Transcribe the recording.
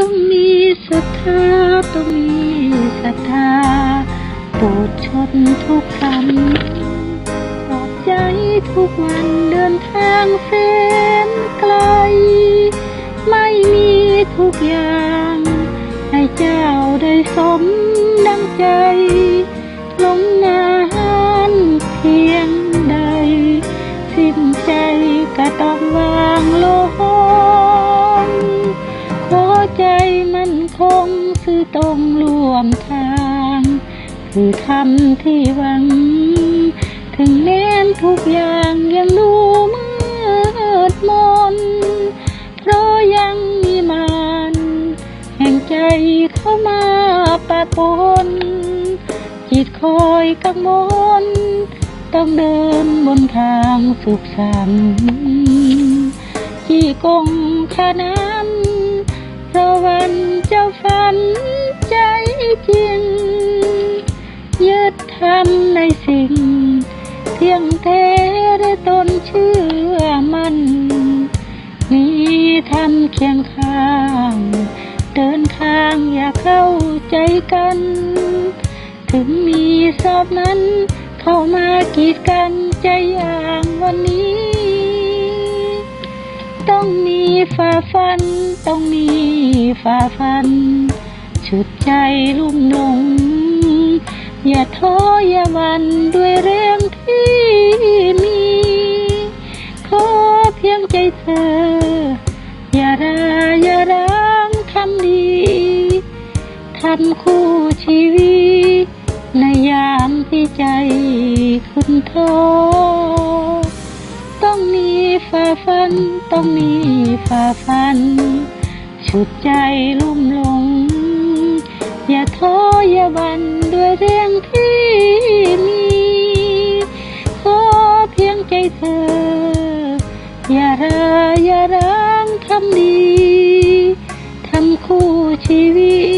ต้องมีศรัทธาต้องมีศรัทธาโปรดชนทุกคำปลอบใจทุกวันเดินทางแสนไกล ไม่มีทุกอย่างให้เจ้าได้สมดังใจลงนานเพียงใด สิ้นใจก็ต้องวางลง ใจมันคงคือตรงร่วมทาง คือทำที่หวัง ถึงแม้นทุกอย่างยังดูมืดมน เพราะยังมีมันแห่งใจเข้ามาปะปน จิตคอยกังวลต้องเดินบนทางสุขสันต์ที่กงขนาน เพราะวันเจ้าฝันใจจริง ยึดทำในสิ่งเพียงแท้ได้ตนเชื่อมัน มีทำเคียงข้าง เดินข้างอย่าเข้าใจกัน ถึงมีสอบนั้น เข้ามากีดกันใจอา ฝ่าฟันต้องมีฝ่าฟัน ชุดใจลุ่มหลงอย่าท้ออย่าหวันด้วยแรงที่มี ขอเพียงใจเธอ อย่าราอย่าร้างทำดีทำคู่ชีวิต นต้องมีฝ่าฟัน ชุดใจลุ่มหลง อย่าท้ออย่าหวันด้วยเรื่องที่มีขอเพียงใจเธอ อย่าราอย่าร้างทำดี ทำคู่ชีวิต